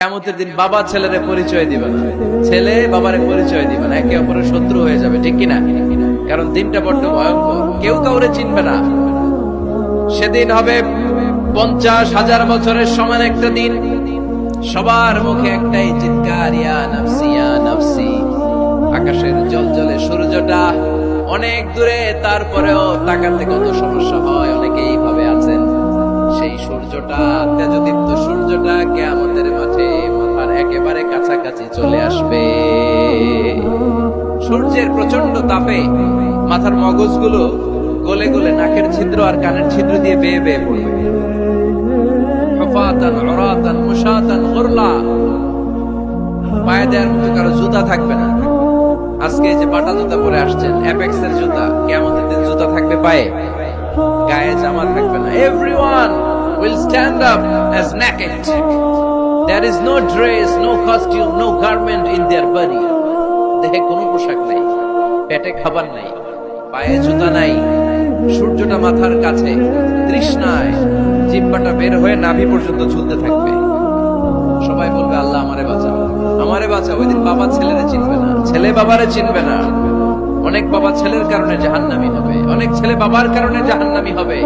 কেমতের দিন বাবা ছেলেরে পরিচয় দিবে ছেলে বাবারে পরিচয় দিবে না একে অপরের শত্রু হয়ে যাবে, ঠিক কিনা? কারণ দিনটা বড্ড ভয়ঙ্কর। কেউ কাউরে চিনবে না। সেদিন হবে পঞ্চাশ হাজার বছরের সমান একটা দিন। সবার মুখে একটাই চিৎকার আকাশের জল জলে সূর্যটা অনেক দূরে, তারপরেও তাকাতে কত সমস্যা হয় অনেকে এইভাবে আছেন। সেই সূর্যটা, তেজদীপ্ত সূর্যটা কেয়ামতের মাঠে মাথার একেবারে কাছাকাছি চলে আসবে। সূর্যের প্রচণ্ড তাপে মাথার মগজগুলো গলে গলে নাকের ছিদ্র আর কানের ছিদ্র দিয়ে বেয়ে বেয়ে পড়বে। পায়ে দেওয়ার কারও জুতা থাকবে না। আজকে যে বাটা জুতা পরে আসছেন অ্যাপেক্স এর জুতা কেমন জুতা থাকবে পায়ে। গায়ে জামা থাকবে না। Everyone will stand up as naked. There is no dress, no costume, no garment in their body. দেহে কোনো পোশাক নাই, পেটে খাবার নাই, পায়ে জুতা নাই, সূর্যটা মাথার কাছে, তৃষ্ণায় জিব্বাটা বের হয়ে নাভি পর্যন্ত ঝুলতে থাকবে। সবাই বলবে, আল্লাহ আমারে বাঁচাও। আমারে বাঁচাও ওই দিন বাবা ছেলেরে চিনবে না। ছেলে বাবারে চিনবে না। অনেক বাবা ছেলের কারণে জাহান্নামি হবে। অনেক ছেলে বাবার কারণে জাহান্নামি হবে।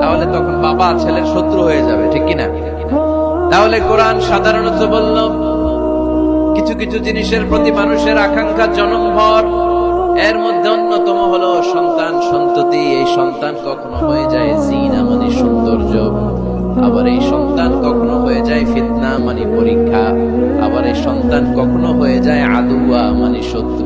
তাহলে তখন বাবা ছেলের শত্রু হয়ে যাবে, ঠিক কিনা? তাহলে কোরআন সাধারণত বলল, কিছু কিছু জিনিসের প্রতি মানুষের আকাঙ্ক্ষা জনমভর। এর মধ্যে অন্যতম হলো সন্তান সন্ততি। এই সন্তান কখনো হয়ে যায় জিনা মানে সৌন্দর্য। আবার এই সন্তান কখনো হয়ে যায় ফিতনা মানে পরীক্ষা। আবার এই সন্তান কখনো হয়ে যায় আদুয়া মানে শত্রু।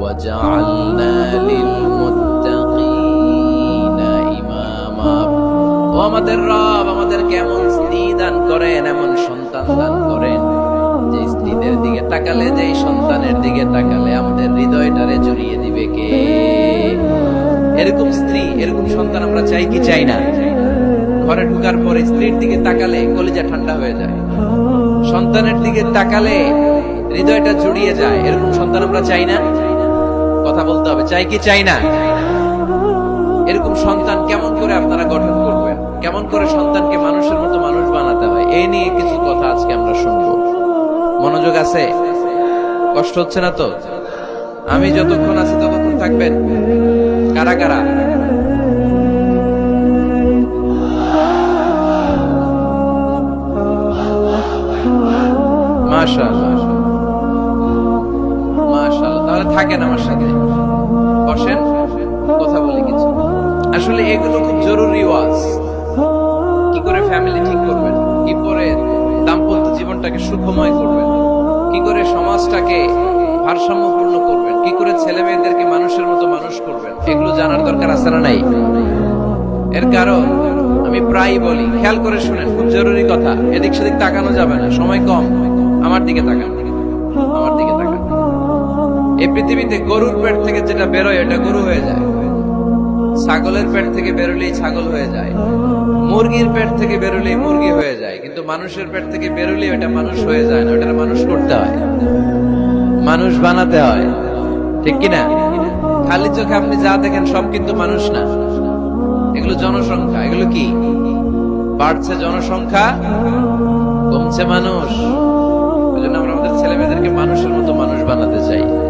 ওয়াজআলনা লিল মুত্তাকিনা ইমামা ও আমাদের রব, আমাদেরকে এমন স্ত্রী দান করেন, এমন সন্তান দান করেন, যে স্ত্রীদের দিকে তাকালে, যে সন্তানের দিকে তাকালে আমাদের হৃদয়টারে জড়িয়ে দিবে কে? এরকম স্ত্রী, এরকম সন্তান আমরা চাই কি চাই না? ঘরে ঢুকার পরে স্ত্রীর দিকে তাকালে কলিজা ঠান্ডা হয়ে যায়। সন্তানের দিকে তাকালে হৃদয়টা জুড়িয়ে যায়, এরকম সন্তান আমরা চাই না। কথা বলতে হবে, চাই কি চাই না? এরকম সন্তান কেমন করে আপনারা গঠন করবেন? কেমন করে সন্তানকে মানুষের মতো মানুষ বানাতে হয়? এই নিয়ে কিছু কথা আজকে আমরা শুনব। মনোযোগ আছে? কষ্ট হচ্ছে না তো? আমি যতক্ষণ আছি ততক্ষণ থাকবেন। কারা কারা? মাশাআল্লাহ। থাকেন আমার সাথে। বসেন, কথা বলি কিছু। আসলে এগুলো খুব জরুরি ওয়াজ। কি করে ফ্যামিলি ঠিক করবেন? কি করে দাম্পত্য জীবনটাকে সুখময় করবেন? কি করে সমাজটাকে ভারসাম্যপূর্ণ করবেন? কি করে ছেলে মেয়েদেরকে মানুষের মতো মানুষ করবেন? এগুলো জানার দরকার আছে না নাই? এর কারণ, আমি প্রায় বলি, খেয়াল করে শুনেন, খুব জরুরি কথা। এদিক সেদিক তাকানো যাবে না, সময় কম। আমার দিকে তাকান। এই পৃথিবীতে গরুর পেট থেকে যেটা বেরোয়, এটা গরু হয়ে যায়। ছাগলের পেট থেকে বেরোলেই ছাগল হয়ে যায়। মুরগির পেট থেকে বেরোলেই মুরগি হয়ে যায়। কিন্তু মানুষের পেট থেকে বেরোলেই ওটা মানুষ হয়ে যায় না ওটা মানুষ করতে হয়। মানুষ বানাতে হয়। ঠিক কিনা খালি চোখে আপনি যা দেখেন সব কিন্তু মানুষ না। এগুলো জনসংখ্যা। এগুলো কি? বাড়ছে জনসংখ্যা, কমছে মানুষ। ওই জন্য আমরা আমাদের ছেলে মেয়েদেরকে মানুষের মতো মানুষ বানাতে চাই।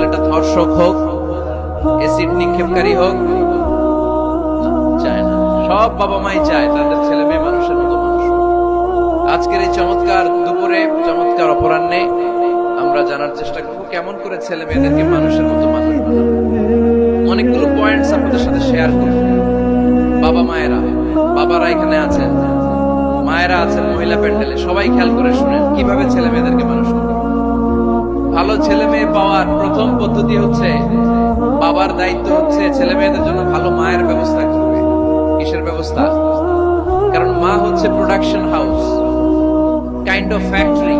ছেলেটা ধর্ষক হোক এসিড নিক্ষেপকারী হোক চায় না। সব বাবা মাই চায় তাদের ছেলে মেয়ে মানুষের মতো মানুষ। আজকের এই চমৎকার দুপুরে চমৎকার অপরাহ্নে আমরা জানার চেষ্টা করব কেমন করে ছেলে মেয়েদেরকে মানুষের মতো মানুষ। অনেকগুলো পয়েন্টস আপনাদের সাথে শেয়ার করব। বাবা মায়েরা, বাবারা এখানে আছেন, মায়েরা আছেন, মহিলা প্যান্ডেলে, সবাই খেয়াল করে শুনেন কীভাবে ছেলে মেয়েদেরকে মানুষ করবে ভালো ছেলে মেয়ে পাওয়ার প্রথম পদ্ধতি হচ্ছে বাবার দায়িত্ব হচ্ছে ছেলে মেয়েদের জন্য ভালো মায়ের ব্যবস্থা করবে। কিসের ব্যবস্থা? কারণ মা হচ্ছে production house kind of factory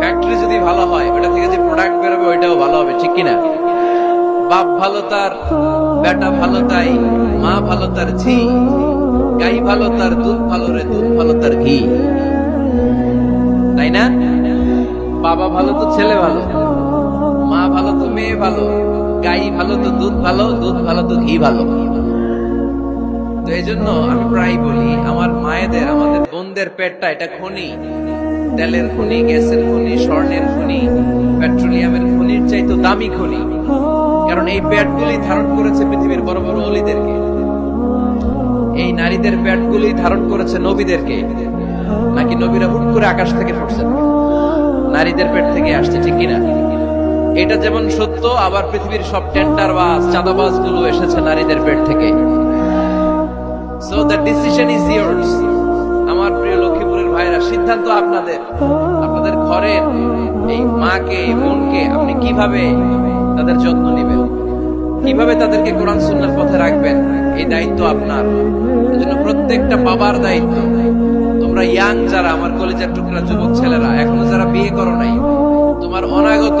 factory যদি ভালো হয়, ওটা থেকে যে প্রোডাক্ট বেরোবে, ওইটাও ভালো হবে, ঠিক কিনা? বাপ ভালো তার, বেটা ভালো তাই, মা ভালো তার ঝি, গাই ভালো তার দুধ ভালো রে, দুধ ভালো তার ঘি। তাই না? বাবা ভালো তো ছেলে ভালো। মেয়ে ভালো, গাই ভালো, তো দুধ ভালো দুধ ভালো, তো ঘি ভালো। তো এই জন্য আমি প্রায় বলি, আমার মায়েদের, আমাদের বোনদের পেটটা এটা খনি। তেলের খনি, গ্যাসের খনি, স্বর্ণের খনি, পেট্রোলিয়ামের খনির চাইতো দামি খনি। কারণ এই পেটগুলি ধারণ করেছে পৃথিবীর বড় বড় অলিদেরকে। এই নারীদের পেটগুলি ধারণ করেছে নবীদেরকে। নাকি নবীরা হুট করে আকাশ থেকে পড়ছেন নারীদের পেট থেকে আসছে, ঠিক কিনা? এটা যেমন সত্য, আবার পৃথিবীর সব টেন্ডার বাস চাঁদাবাজগুলো এসেছে নারীদের পেট থেকে। So the decision is years আমার প্রিয় লক্ষ্মীপুরের ভাইরা, সিদ্ধান্ত আপনাদের। আপনাদের ঘরের এই মাকে বোনকে আপনি কীভাবে তাদের যত্ন নেবেন? কীভাবে তাদেরকে কোরআন সুন্নার পথে রাখবেন? এই দায়িত্ব আপনার। এজন্য প্রত্যেকটা বাবার দায়িত্ব। তোমরা ইয়াং যারা, আমার কলেজের টুকরা যুবক ছেলেরা, এখনও যারা বিয়ে করো নাই, তোমার অনাগত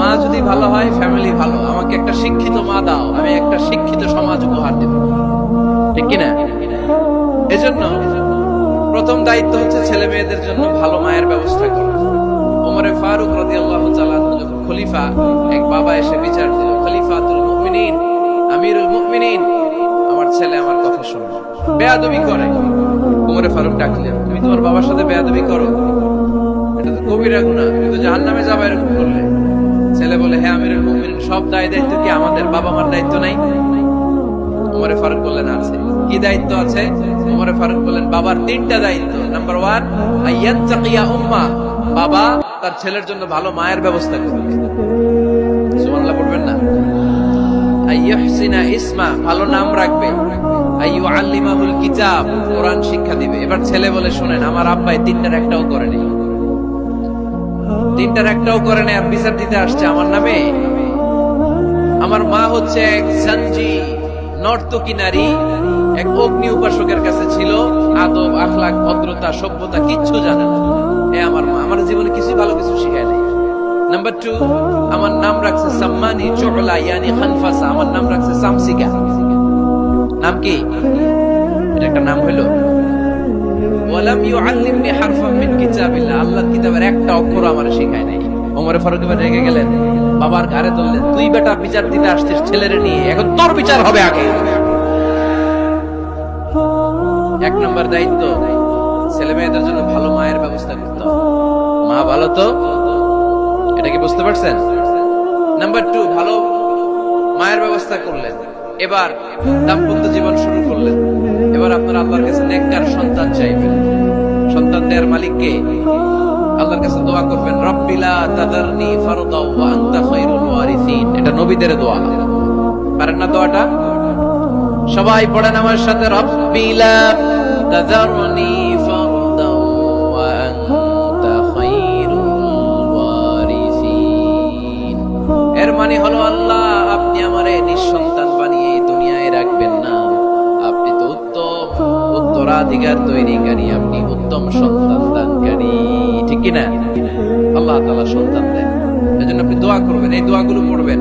মা যদি ভালো হয় ফ্যামিলি ভালো। আমাকে একটা শিক্ষিত মা দাও, আমি একটা শিক্ষিত সমাজ উপহার দেব। ঠিক কিনা? এজন্য প্রথম দায়িত্ব হচ্ছে ছেলে মেয়েদের জন্য ভালো মায়ের ব্যবস্থা করা। ওমরে ফারুক রাদি আল্লাহ যখন খলিফা, এক বাবা এসে বিচার দিল, খলিফাতুল মুমিনিন, আমিরুল মুমিনিন। আমার ছেলে আমার কথা শুনবে বেয়াদবি করে। ওমরে ফারুক ডাকলেন, তুমি তোমার বাবার সাথে বেয়াদবি করো? এটা তো কবিরা গুনাহ, তুমি তো জাহান্নামে যাবে এরকম করলে ছেলে বলে হ্যাঁ আমিরুল মুমিনিন, সব দায় দায়িত্ব কি আমাদের? বাবা মার দায়িত্ব নাই? উমরে ফারুক বললেন, আছে। কি দায়িত্ব আছে? উমরে ফারুক বললেন, বাবার তিনটা দায়িত্ব। নাম্বার ওয়ান আইয়াত্তাকিয়া উম্মা। বাবা তার ছেলের জন্য ভালো মায়ের ব্যবস্থা করবে। সুবহানাল্লাহ, পড়বেন না? আইয়াহসিনা ইসমা, ভালো নাম রাখবে। আইয়ু আল্লিমাহুল কিতাব, কোরআন শিক্ষা দিবে। এবার ছেলে বলে, শুনেন, আমার আব্বাই তিনটার একটাও করেনি। তিনটার একটাও করে আর বিচার দিতে আসছে আমার নামে। আমার মা হচ্ছে এক সঞ্জি নর্তকী নারী, এক অগ্নি উপাসকের কাছে ছিল। আদব আখলাক ভদ্রতা, সভ্যতা, কিচ্ছু জানে না। এ আমার মা, আমার জীবনে কিছু ভালো কিছু শিখায় নাই। নাম্বার টু আমার নাম রাখছে সাম্মানি চোখলা ইয়ানি খানফাসা আমার নাম রাখছে সামসিকা নাম কি? এটা একটা নাম হইল ওয়ালাম ইউআল্লিমনি হারফাম মিন কিতাবিল্লাহ। আল্লাহর কিতাবের একটা অক্ষর আমার শেখায় নাই। ওমর ফারুক এবার রেগে গেলেন। বাবার ঘাড়ে ধরলেন তুই বেটা বিচার দিতে আসছিস ছেলেরে নিয়ে, এখন তোর বিচার হবে আগে। এক নম্বর দায়িত্ব, ছেলে মেয়েদের জন্য ভালো মায়ের ব্যবস্থা করতে মা ভালো তো? এটা কি বুঝতে পারছেন? নাম্বার টু ভালো মায়ের ব্যবস্থা করলেন। এবার দাম্পত্য জীবন শুরু করলেন। এবার আপনার আল্লাহর কাছে নেককার সন্তান চাইবেন। সন্তান দেওয়ার মালিক কে? আল্লাহর কাছে দোয়া করবেন রব্বিলা তাদারনি ফারদাও ওয়া আনতা খায়রুল ওয়ারিসিন। এটা নবীদের দোয়া। পারেন না দোয়াটা? সবাই পড়েন আমার সাথে রব্বিলা তাদারনি ফারদাও ওয়া আনতা খায়রুল ওয়ারিসিন। এর মানে হলো, আল্লাহ, আপনি আমারে নিঃসন্তান উত্তরাধিকার তৈরিকারী আপনি উত্তম সন্তান দানকারী ঠিক কিনা? আল্লাহ তাআলা সন্তান দেন। এজন্য আপনি দোয়া করবেন, এই দোয়াগুলো পড়বেন।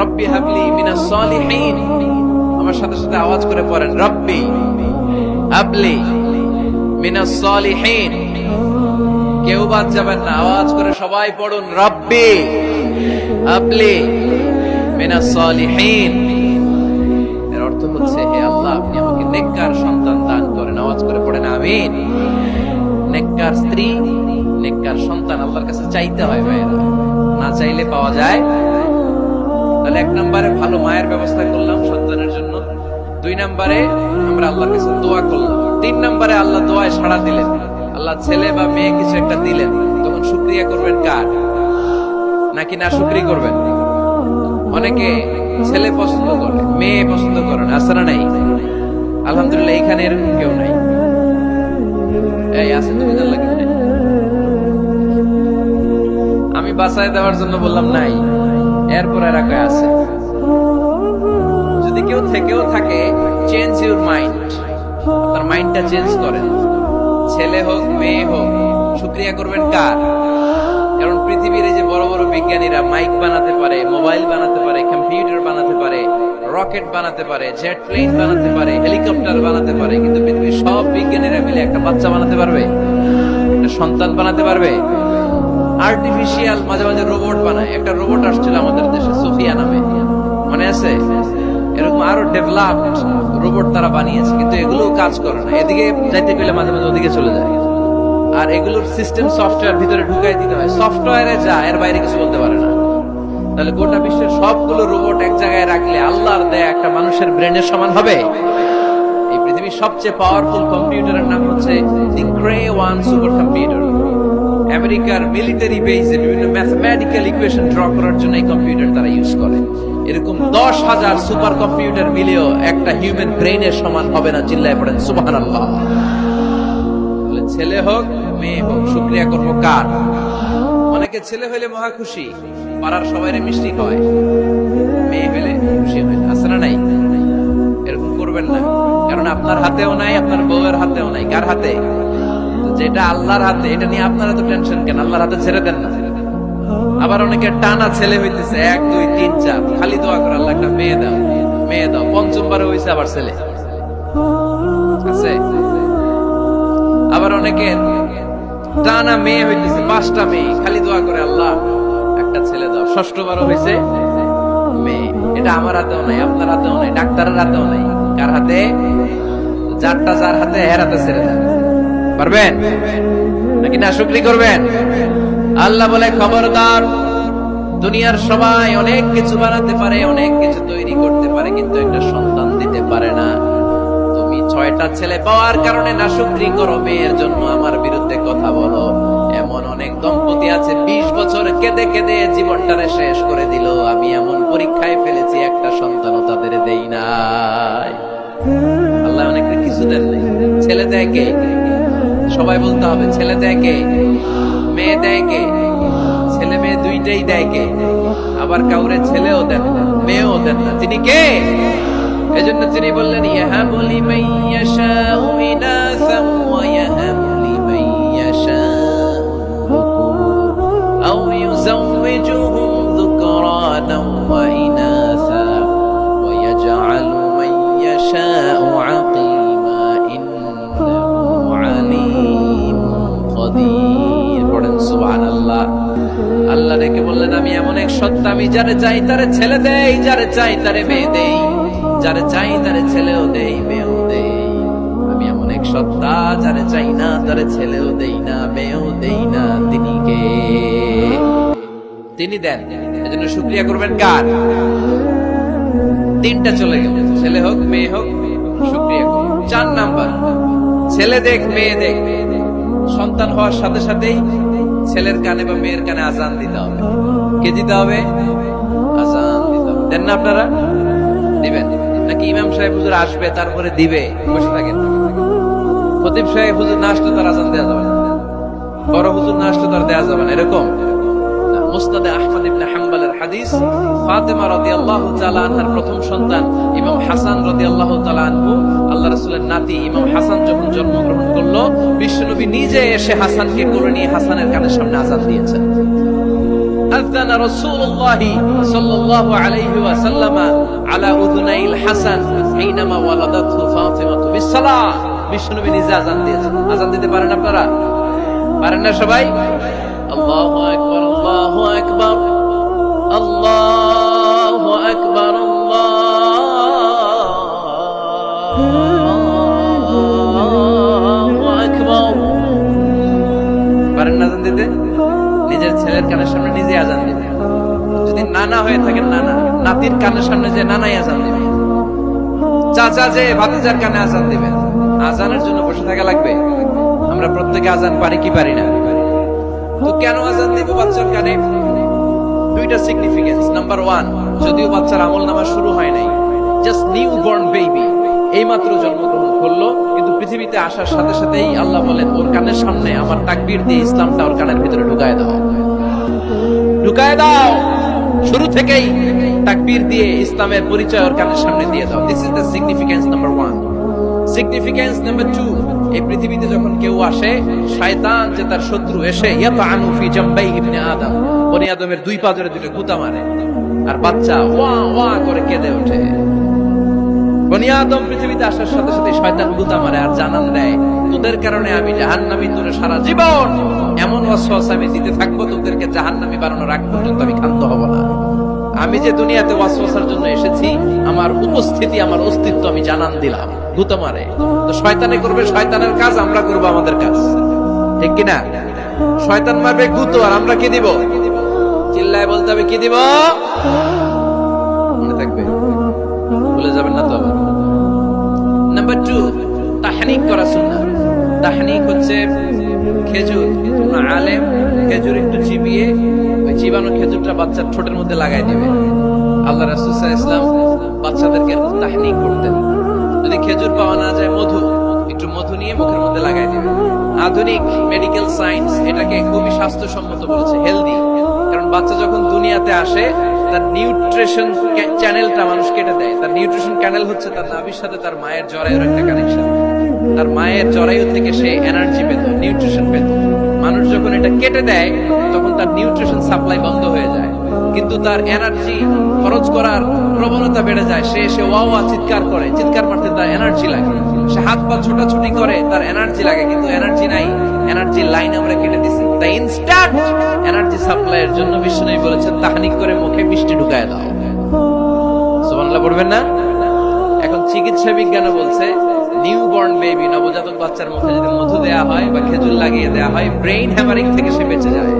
রব্বি হাবলি মিনাস সালিহিন। আমার সাথে সাথে আওয়াজ করে পড়েন, রব্বি হাবলি মিনাস সালিহিন। কেউ বাদ যাবেন না, আওয়াজ করে সবাই পড়ুন, রব্বি আপলি মিনাস সালিহিন। এর অর্থ হচ্ছে, হে আল্লাহ, আপনি আমাকে নেককার সন্তান দান আওয়াজ করে পড়েন, আমিন। নেককার স্ত্রী, নেককার সন্তান আল্লাহর কাছে চাইতে হয় ভাইয়েরা। না চাইলে পাওয়া যায়। তাহলে এক নম্বরে ভালো মায়ের ব্যবস্থা করলাম সন্তানের জন্য। দুই নম্বরে আমরা আল্লাহর কাছে দোয়া করলাম। তিন নম্বরে আল্লাহ দোয়ায় সাড়া দিলেন। আল্লাহ ছেলে বা মেয়ে কিছু একটা দিলেন। তখন শুক্রিয়া করবেন কার? নাকি না শুক্রি করবেন? অনেকে ছেলে পছন্দ করে, মেয়ে পছন্দ করে না। আসরা নাই? আলহামদুলিল্লাহ এখানে এরকম কেউ নাই। আমি বাসায় দেওয়ার জন্য বললাম, নাই। এরপর এরা কয়ে আছে, যদি কেউ থেকেও থাকে চেঞ্জ ইউর মাইন্ড আপনার মাইন্ডটা চেঞ্জ করেন ছেলে হোক, মেয়ে হোক শুক্রিয়া করবেন কার? কারণ পৃথিবীর এই যে বড় বড় বিজ্ঞানীরা মাইক বানাতে পারে মোবাইল বানাতে পারে কম্পিউটার বানাতে পারে রকেট বানাতে পারে, জেট প্লেন বানাতে পারে, হেলিকপ্টার বানাতে পারে, কিন্তু পৃথিবীর সব বিজ্ঞানীরা মিলে একটা বাচ্চা বানাতে পারবে? একটা সন্তান বানাতে পারবে? আর্টিফিশিয়াল মাঝে মাঝে রোবট বানায়। একটা রোবট আসছিল আমাদের দেশে সোফিয়া নামে। মনে আছে? এরকম আরও ডেভেলপড রোবট তারা বানিয়েছে, কিন্তু এগুলো কাজ করে না। এদিকে যাইতে গেলে মাঝে মাঝে ওদিকে চলে যায়। আর এগুলোর সিস্টেম সফটওয়্যার ভিতরে ঢুকাই দিতে হয়। সফটওয়্যারে যা, এর বাইরে কিছু বলতে পারে না। তাহলে গোটা বিশ্বের সবগুলো রোবট এক জায়গায় রাখলে আল্লাহর দেয়া একটা মানুষের ব্রেনের সমান হবে। এই পৃথিবীর সবচেয়ে পাওয়ারফুল কম্পিউটারের নাম হচ্ছে the Cray one super computer আমেরিকার মিলিটারি বেসে বিভিন্ন ম্যাথমেটিক্যাল ইকুয়েশন ড্র করার জন্য এই কম্পিউটার তারা ইউজ করে। এরকম দশ হাজার সুপার কম্পিউটার মিলেও একটা হিউম্যান ব্রেনের সমান হবে না, চিল্লায় পড়েন সুবাহান আল্লাহ ছেলে হোক, মেয়ে হোক, শুক্রিয়া করব কার? অনেকে ছেলে হইলে মহা খুশি। পাড়ার সবাই মিষ্টি খাওয়ায়। মেয়ে হইলে খুশি হয়। আছে না নাই? এরকম করবেন না। কারণ আপনার হাতেও নাই, আপনার বউয়ের হাতেও নাই। কার হাতে? যেটা আল্লাহর হাতে, এটা নিয়ে আপনার এত টেনশন কেন? আল্লাহর হাতে ছেড়ে দেন না। আবার অনেকে টানা ছেলে হইতেছে। এক, দুই, তিন, চার। খালি দোয়া করে আল্লাহ একটা মেয়ে দাও। মেয়ে দাও। পঞ্চমবারে হয়েছে আবার ছেলে। আছে? আবার অনেকে টানা মেয়ে হইতেছে, পাঁচটা মেয়ে। খালি দোয়া করে আল্লাহ একটা ছেলে দাও। ষষ্ঠবারও হয়েছে। মেয়ে, এটা আমার হাতেও নাই, আপনার হাতেও নাই, ডাক্তারের হাতেও নাই। কার হাতে? যারটা যার হাতে, এর হাতে ছেড়ে দেন পারবেন? নাকি না শুক্রি করবেন? আল্লাহ বলে, খবরদার, দুনিয়ার সবাই অনেক কিছু বানাতে পারে, অনেক কিছু তৈরি করতে পারে, কিন্তু একটা সন্তান দিতে পারে না। তুমি ছয়টা ছেলে পাওয়ার কারণে না শুক্রি করো। মেয়ের জন্য আমার বিরুদ্ধে কথা বলো। অনেক দম্পতি আছে, বিশ বছর কেঁদে কেঁদে জীবনটারে শেষ করে দিল। আমি এমন পরীক্ষায় ফেলেছি, একটা সন্তানও তাদের দেই নাই। আল্লাহ অনেক কিছু দেন নাই। ছেলে দেয় কে? সবাই বলতে হবে, ছেলে দেয় কে? মেয়ে দেয় কে? ছেলে মেয়ে দুইটাই দেয় কে? আবার কাউরে ছেলেও দেন না, মেয়েও দেন না। তিনি কে? এজন্য তিনি বললেন ইয়াহাবু লিমান ইয়াশাউ ইনাসান ওয়া ইয়াহাবু আও ইউযাওwijuhum যুকরানান ওয়া ইনাসা ওয়া ইয়াজআলু মান ইয়াশাউ আকিমা ইন্নাহু আলীম কদির আল্লাহ রেখে বললেন, আমি এমন এক সত্তা, আমি যারে চাই তারে ছেলে দেই, যারে চাই তারে মেয়ে দেই, যারে চাই তারে ছেলেও দেই, মেয়েও দেই। আমি এমন এক সত্তা, যারে চাই না তারে ছেলেও দেই না, মেয়েও দেই না, তিনি কে? তিনি দেন। এজন্য শুক্রিয়া করবেন কার? তিনটা চলে গেল। ছেলে হোক, মেয়ে হোক, শুক্রিয়া করুন চার নাম্বার, ছেলে দেখ, মেয়ে দেখ। সন্তান হওয়ার সাথে সাথেই ছেলের কানে বা মেয়ের কানে আজান দিতে হবে। কে দিতে হবে? আজান দিতে হবে। দেন না আপনারা? দিবেন। নাকি ইমাম সাহেব হুজুর আসবে, তারপরে দিবে, বসে থাকেন। খতিব সাহেব হুজুর না আসলে তার আজান দেওয়া যাবে বড় হুজুর না আসলে তার দেওয়া যাবে না। এরকম? মুস্তাদে আহমদ ইবনে হাম্বালের হাদিস, ফাতেমা রাদিয়াল্লাহু তাআলা আনহার প্রথম সন্তান ইমাম হাসান রাদিয়াল্লাহু তাআলা আনহু। আল্লাহ রাসূলের নাতি ইমাম হাসান যখন জন্মগ্রহণ করল, বিশ্বনবী নিজে এসে হাসানকে কোলে নিয়ে হাসানের কানের সামনে আজান দিয়েছেন। আযান রাসূলুল্লাহ সাল্লাল্লাহু আলাইহি ওয়াসাল্লাম আলা উযুনাইল হাসান হিনামা ওয়ালাদাতহু ফাতিমাতু বিসসালাহ বিশ্বনবী নিজে আজান দিয়েছেন। আজান দিতে পারেন আপনারা? পারেন না সবাই? আল্লাহু আকবার আল্লাহু আকবার আল্লাহু আকবার আল্লাহু আকবার। পারেন না আজান দিতে? নিজের ছেলের কানের সামনে নিজে আজান দিতে। যদি নানা হয়ে থাকেন, নানা। নাতির কানের সামনে যে নানাই আজান দিবে। চাচা যে ভাতিজার কানে আজান দিবেন আজানের জন্য বসে থাকা লাগবে। আমরা প্রত্যেকে আজান পারি কি পারি না? তো কেন আজান দিব বাচ্চার কানে? দুইটা সিগনিফিকেন্স নাম্বার ওয়ান যদিও বাচ্চার আমল নামা শুরু হয় নাই জাস্ট নিউ বর্ন বেবি এই মাত্র জন্মগ্রহণ করল, কিন্তু পৃথিবীতে আসার সাথে সাথেই আল্লাহ বলেন, ওর কানের সামনে আমার তাকবীর দিয়ে ইসলামটা ওর কানের ভিতরে ঢুকায় দাও। ঢুকায় দাও! শুরু থেকেই তাকবীর দিয়ে ইসলামের পরিচয় ওর কানের সামনে দিয়ে দাও। This is the significance number one significance number two এই পৃথিবীতে যখন কেউ আসে, শয়তান যে তার শত্রু, এসে আদমের দুই পা ধরে দুটো গুতা মারে, আর বাচ্চা ওয়া ওয়া করে কেঁদে ওঠে। পৃথিবীতে আসার সাথে সাথে মারে আর তোদের কারণে আমি জাহান্নামী তোরে সারা জীবন এমন থাকব জাহান্নামী বানানোর আগ পর্যন্ত আমি ক্ষান্ত হব না। আমি যে দুনিয়াতে ওয়াসওয়াসার জন্য এসেছি, আমার উপস্থিতি, আমার অস্তিত্ব আমি জানান দিলাম। গুতা মারে তো শয়তানে করবে, শয়তানের কাজ, আমরা করব আমাদের কাজ। ঠিক কিনা? শয়তান মারবে গুতো আর আমরা কি দিব? চিল্লায় বলতে হবে, কি দিব? মনে থাকবে। ভুলে যাবেন না তো আবার। নাম্বার টু তাহনিক করা সুন্না তাহনিক হচ্ছে আধুনিক মেডিকেল সায়েন্স এটাকে খুবই স্বাস্থ্যসম্মত বলেছে হেলদি কারণ বাচ্চা যখন দুনিয়াতে আসে, তার নিউট্রিশন চ্যানেলটা মানুষ কেটে দেয়। তার নিউট্রিশন চ্যানেল হচ্ছে তার নাভির সাথে তার মায়ের জরায়ুর একটা কানেকশন তার মায়ের জরায়ু থেকে সে এনার্জি পেত নিউট্রিশন পেত মানুষ যখন এটা কেটে দেয়, তখন তার নিউট্রিশন সাপ্লাই বন্ধ হয়ে যায়। কিন্তু তার এনার্জি খরচ করার প্রবণতা বেড়ে যায়। সে এসে ওয়া চিৎকার করে, চিৎকার মারতে তার এনার্জি লাগে। সে হাত পা ছোটাছুটি করে, তার এনার্জি লাগে, কিন্তু এনার্জি নাই। এনার্জি লাইন আমরা কেটে দিছি। তাই ইনস্ট্যান্ট এনার্জি সাপ্লাইয়ের জন্য বিষ্ণু বলেছেন তাহানিক করে মুখে মিষ্টি ঢুকায় দাও। সুবহানাল্লাহ, পড়বেন না? এখন চিকিৎসা বিজ্ঞানে বলছে নিউ বর্ন বেবি নবজাতক বাচ্চার মুখে যদি মধু দেয়া হয় বা খেজুর লাগিয়ে দেয়া হয় ব্রেইন হ্যামারিং থেকে সে বেঁচে যায়।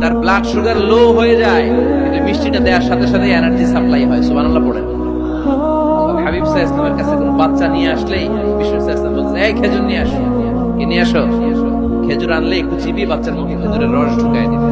তার ব্লাড সুগার লো হয়ে যায়। কিন্তু মিষ্টিটা দেওয়ার সাথে সাথে এনার্জি সাপ্লাই হয়, সুবহানাল্লাহ পড়েন হাবিব সাহ ইসলামের কাছে কোনো বাচ্চা নিয়ে আসলেই বিষ্ণু সাহ ইসলাম বলছে, এই খেজুর নিয়ে আসো। কি নিয়ে আসো? খেজুর আনলে একটু চিবি বাচ্চার মুখে খেজুরের রস ঢুকায় দিতে